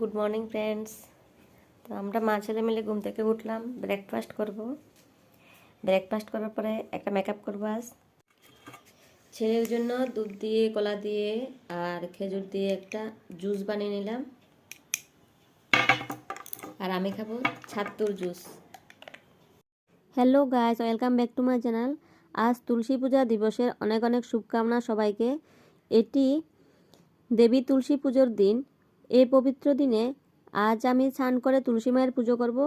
Good morning friends তো আমরা মা ছেলে মিলে ঘুম থেকে উঠলাম ব্রেকফাস্ট করব। ব্রেকফাস্ট করার পরে একটা মেকআপ করব আজ। ছেলের জন্য দুধ দিয়ে, কলা দিয়ে আর খেজুর দিয়ে একটা জুস বানিয়ে নিলাম। আর আমি খাব ছাত্তুর juice hello guys welcome back to my channel আজ তুলসী পূজা দিবসের অনেক অনেক শুভকামনা সবাইকে। এটি দেবী তুলসী পুজোর দিন। এই পবিত্র দিনে আজ আমি স্নান করে তুলসী মায়ের পুজো করব।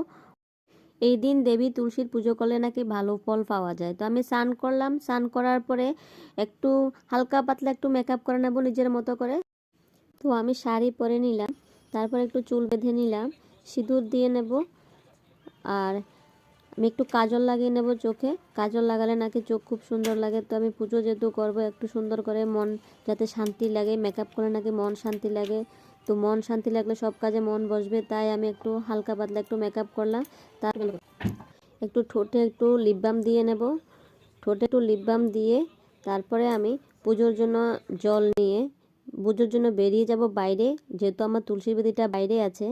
এই দিন দেবী তুলসীর পুজো করলে নাকি ভালো ফল পাওয়া যায়। তো আমি স্নান করলাম। স্নান করার পরে একটু হালকা পাতলা একটু মেকআপ করে নেব নিজের মতো করে। তো আমি শাড়ি পরে নিলাম। তারপর একটু চুল বেঁধে নিলাম। সিঁদুর দিয়ে নেব। আর আমি একটু কাজল লাগিয়ে নেব চোখে। কাজল লাগালে নাকি চোখ খুব সুন্দর লাগে। তো আমি পুজো যেহেতু করব, একটু সুন্দর করে মন যাতে শান্তি লাগে। মেকআপ করে নাকি মন শান্তি লাগে। তো মন শান্তি লাগলে সব কাজে মন বসবে, তাই আমি একটু হালকা পাতলা একটু মেকআপ করলাম। তার একটু ঠোঁটে একটু লিপবাম দিয়ে নেব। ঠোঁটে একটু লিপবাম দিয়ে তারপরে আমি পুজোর জন্য জল নিয়ে, পুজোর জন্য বেরিয়ে যাব বাইরে, যেহেতু আমার তুলসী বেদিটা বাইরে আছে।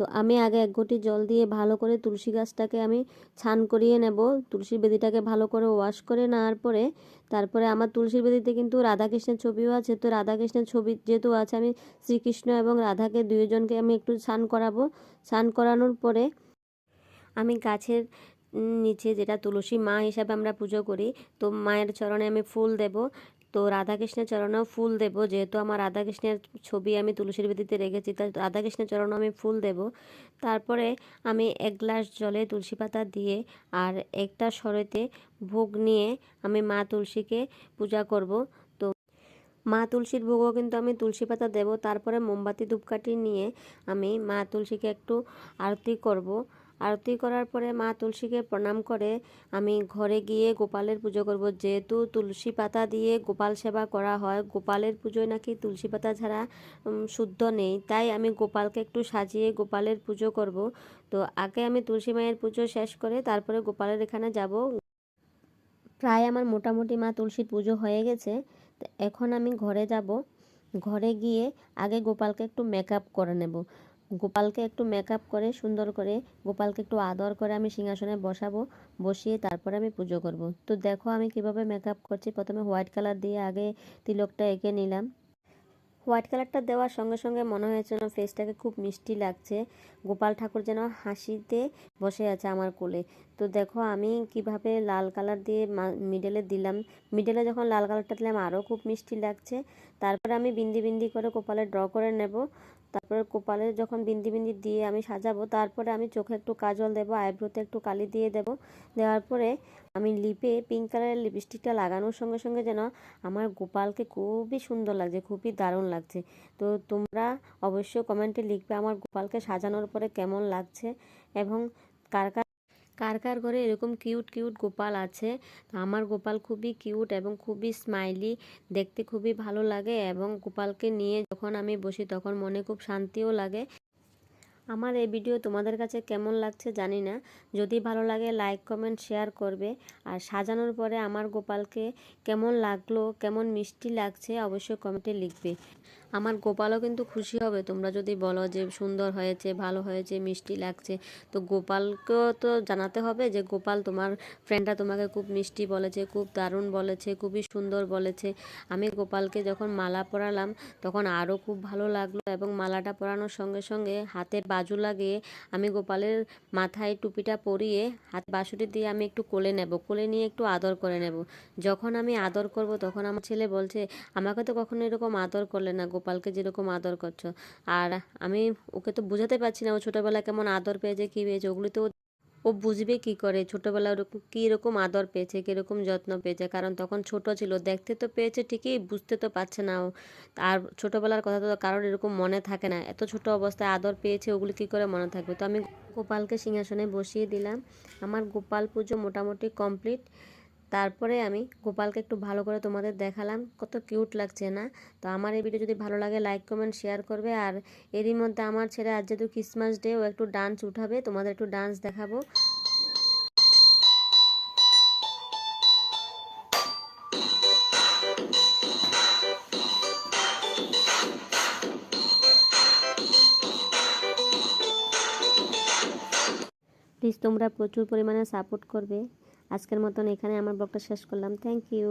তো আমি আগে এক ঘটি জল দিয়ে ভালো করে তুলসী গাছটাকে আমি ছান করিয়ে নেব। তুলসী বেদিটাকে ভালো করে ওয়াশ করে নেওয়ার পরে তারপরে আমার তুলসীর বেদিতে কিন্তু রাধাকৃষ্ণের ছবিও আছে। তো রাধাকৃষ্ণের ছবি যেহেতু আছে, আমি শ্রীকৃষ্ণ এবং রাধাকে দুইজনকে আমি একটু স্নান করাবো। স্নান করানোর পরে আমি গাছের নিচে যেটা তুলসী মা হিসাবে আমরা পুজো করি, তো মায়ের চরণে আমি ফুল দেব। তো রাধাকৃষ্ণের চরণেও ফুল দেব। যেহেতু আমার রাধাকৃষ্ণের ছবি আমি তুলসীর বেদিতে রেখেছি তাই রাধাকৃষ্ণের চরণও আমি ফুল দেব। তারপরে আমি এক গ্লাস জলে তুলসী পাতা দিয়ে আর একটা সরেতে ভোগ নিয়ে আমি মা তুলসীকে পূজা করব। তো মা তুলসীর ভোগও কিন্তু আমি তুলসী পাতা দেব। তারপরে মোমবাতি, ধূপকাঠি নিয়ে আমি মা তুলসীকে একটু আরতি করব। আরতি করার পরে মা তুলসীকে প্রণাম করে, আমি ঘরে গিয়ে গোপালের পুজো করব। যেহেতু তুলসী পাতা দিয়ে গোপাল সেবা করা হয়, গোপালের পুজোয় নাকি তুলসী পাতা ছাড়া শুদ্ধ নেই। তাই আমি গোপালকে একটু সাজিয়ে গোপালের পুজো করব। তো আগে আমি তুলসী মায়ের পুজো শেষ করে তারপরে গোপালের এখানে যাব। প্রায় আমার মোটামুটি মা তুলসীর পুজো হয়ে গেছে। এখন আমি ঘরে যাব। ঘরে গিয়ে আগে গোপালকে একটু মেকআপ করে নেব। গোপালকে একটু মেকআপ করে, সুন্দর করে গোপালকে একটু আদর করে আমি সিংহাসনে বসাবো, বসিয়ে তারপরে আমি পুজো করব। তো দেখো আমি কীভাবে মেকআপ করছি। প্রথমে হোয়াইট কালার দিয়ে আগে তিলকটা এঁকে নিলাম। হোয়াইট কালারটা দেওয়ার সঙ্গে সঙ্গে মনে হয়েছে যেন ফেসটাকে খুব মিষ্টি লাগছে। গোপাল ঠাকুর যেন হাসিতে বসে আছে আমার কোলে। তো দেখো আমি কীভাবে লাল কালার দিয়ে মিডলে দিলাম। মিডলে যখন লাল কালারটা দিলাম আরও খুব মিষ্টি লাগছে। তারপরে আমি বিন্দি বিন্দি করে কপালে ড্র করে নেব। তারপরে কপালে যখন বিন্দি বিন্দি দিয়ে আমি সাজাবো, তারপরে আমি চোখে একটু কাজল দেবো, আইব্রোতে একটু কালি দিয়ে দেব। দেওয়ার পরে আমি লিপে পিঙ্ক কালারের লিপস্টিকটা লাগানোর সঙ্গে সঙ্গে যেন আমার গোপালকে খুবই সুন্দর লাগছে, খুবই দারুণ লাগছে। তো তোমরা অবশ্যই কমেন্টে লিখবে আমার গোপালকে সাজানোর পরে কেমন লাগছে এবং কার কার কার কার ঘরে এরকম কিউট কিউট গোপাল আছে? আমার গোপাল খুবই কিউট এবং খুবই স্মাইলি দেখতে খুবই ভালো লাগে এবং গোপালকে নিয়ে যখন আমি বসি তখন মনে খুব শান্তিও লাগে। আমার এই ভিডিও তোমাদের কাছে কেমন লাগছে জানি না। যদি ভালো লাগে লাইক কমেন্ট শেয়ার করবে। আর সাজানোর পরে আমার গোপালকে কেমন লাগল, কেমন মিষ্টি লাগছে অবশ্যই কমেন্টে লিখবে। আমার গোপালও কিন্তু খুশি হবে। তোমরা যদি বলো যে সুন্দর হয়েছে, ভালো হয়েছে, মিষ্টি লাগছে, তো গোপালকেও তো জানাতে হবে যে গোপাল তোমার ফ্রেন্ডটা তোমাকে খুব মিষ্টি বলেছে, খুব দারুণ বলেছে, খুবই সুন্দর বলেছে। আমি গোপালকে যখন মালা পরালাম, তখন আরও খুব ভালো লাগল এবং মালাটা পরানোর সঙ্গে সঙ্গে হাতে বাজু লাগিয়ে আমি গোপালের মাথায় টুপিটা পরিয়ে হাত বাসুটি দিয়ে আমি একটু কোলে নেব। কোলে নিয়ে একটু আদর করে নেব। যখন আমি আদর করব, তখন আমার ছেলে বলছে, আমাকে তো কখনো এরকম আদর করলে না, গোপালকে যেরকম আদর করছ। আর আমি, ওকে তো বোঝাতে পারছি না, ও ছোটোবেলায় কেমন আদর পেয়েছে, কী পেয়েছে, ওগুলি তো ও বুঝবে কি করে? ছোটবেলা ওরকম কীরকম আদর পেয়েছে, কীরকম যত্ন পেয়েছে? কারণ তখন ছোট ছিল, দেখতে তো পেয়েছে ঠিকই, বুঝতে তো পারছে না আর ছোটোবেলার কথা তো কারোর এরকম মনে থাকে না। এত ছোট অবস্থায় আদর পেয়েছে, ওগুলো কি করে মনে থাকবে? তো আমি গোপালকে সিংহাসনে বসিয়ে দিলাম। আমার গোপাল পুজো মোটামুটি কমপ্লিট। তারপরে আমি গোপালকে একটু ভালো করে তোমাদের দেখালাম। কত কিউট লাগছে না? তো আমার এই ভিডিও যদি ভালো লাগে লাইক কমেন্ট শেয়ার করবে। আর এরই মধ্যে আমার ছেলে আজ যেহেতু ক্রিসমাস ডে ও একটু ডান্স উঠাবে। তোমাদের একটু ডান্স দেখাবো। প্লিজ তোমরা প্রচুর পরিমাণে সাপোর্ট করবে। আজকের মতন এখানে আমার ব্লগটা শেষ করলাম। Thank you